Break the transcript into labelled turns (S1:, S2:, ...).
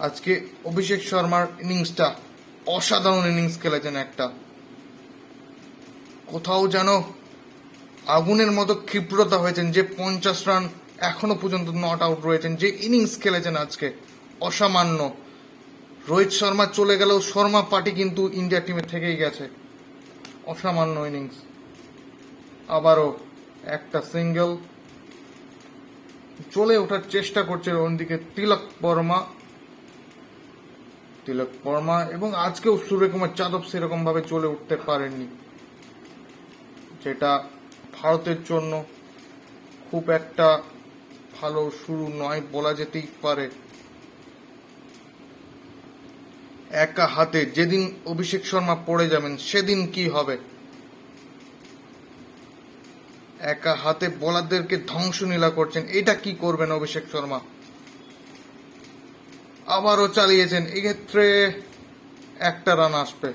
S1: আজকে অভিষেক শর্মার ইনিংসটা অসাধারণ ইনিংস খেলেছেন একটা। কোথাও যেন আগুনের মতো ক্ষিপ্রতা হয়েছেন যে পঞ্চাশ রান এখনও পর্যন্ত নট আউট রয়েছেন, যে ইনিংস খেলেছেন আজকে অসামান্য। রোহিত শর্মা চলে গেলেও শর্মা পার্টি কিন্তু ইন্ডিয়া টিমে থেকেই গেছে। অসামান্য ইনিংস। আবারও একটা সিঙ্গেল চলে ওঠার চেষ্টা করছে অন্যদিকে তিলক বর্মা। তিলক বর্মা এবং আজকেও সূর্যকুমার যাদব সেরকম ভাবে চলে উঠতে পারেননি। যেটা ভারতের জন্য খুব একটা ভালো শুরু নয় বলা যেতেই পারে। একা হাতে যেদিন অভিষেক শর্মা পড়ে যাবেন, সেদিন কি হবে? একা হাতে বোলারদেরকে ধ্বংসলীলা করছেন, এটা কি করবেন অভিষেক শর্মা? আবারও চালিয়েছেন। এক্ষেত্রে একটা রান আসবে।